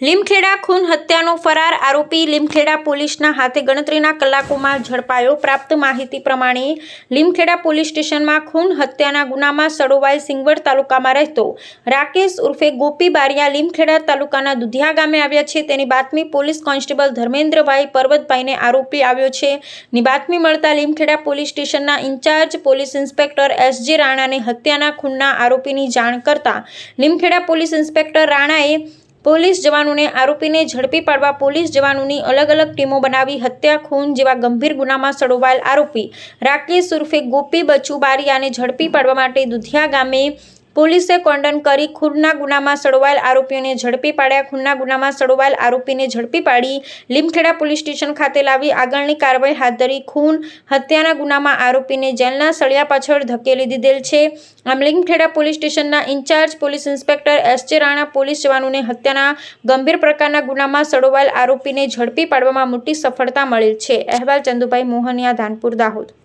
લીમખેડા ખૂન હત્યાનો ફરાર આરોપી લીમખેડા પોલીસના હાથે ગણતરીના કલાકોમાં ઝડપાયો. પ્રાપ્ત માહિતી પ્રમાણે લીમખેડા પોલીસ સ્ટેશનમાં ખૂન હત્યાના ગુનામાં સડોવાયેલ સિંગવડ તાલુકામાં રહેતો રાકેશ ઉર્ફે ગોપી બારિયા લીમખેડા તાલુકાના દુધિયા ગામે આવ્યા છે. તેની બાતમી પોલીસ કોન્સ્ટેબલ ધર્મેન્દ્રભાઈ પર્વતભાઈને આરોપી આવ્યો છે. ની બાતમી મળતા લીમખેડા પોલીસ સ્ટેશનના in-charge police inspector S J રાણાને હત્યાના ખૂનના આરોપીની જાણ કરતા લીમખેડા પોલીસ ઇન્સ્પેક્ટર રાણાએ પોલીસ જવાનોને આરોપીને ઝડપી પાડવા પોલીસ જવાનોની અલગ અલગ ટીમો બનાવી હત્યા, ખૂન જેવા ગંભીર ગુનામાં સડોવાયેલ આરોપી રાકેશ ઉર્ફે ગોપી બચુ બારિયાને ઝડપી પાડવા માટે દુધિયા ગામે પોલીસે કોન્ડન કરી ખૂનના ગુનામાં સડવાયેલ આરોપીઓને ઝડપી પાડ્યા. ખૂનના ગુનામાં સડોવાયેલ આરોપીને ઝડપી પાડી લીમખેડા પોલીસ સ્ટેશન ખાતે લાવી આગળની કાર્યવાહી હાથ ધરી. ખૂન હત્યાના ગુનામાં આરોપીને જેલના સળિયા પાછળ ધકેલી દીધેલ છે. આમ લીમખેડા પોલીસ સ્ટેશનના in-charge police inspector S J Rana police જવાનોને હત્યાના ગંભીર પ્રકારના ગુનામાં સડોવાયેલ આરોપીને ઝડપી પાડવામાં મોટી સફળતા મળેલ છે. અહેવાલ ચંદુભાઈ મોહનિયા, ધાનપુર, દાહોદ.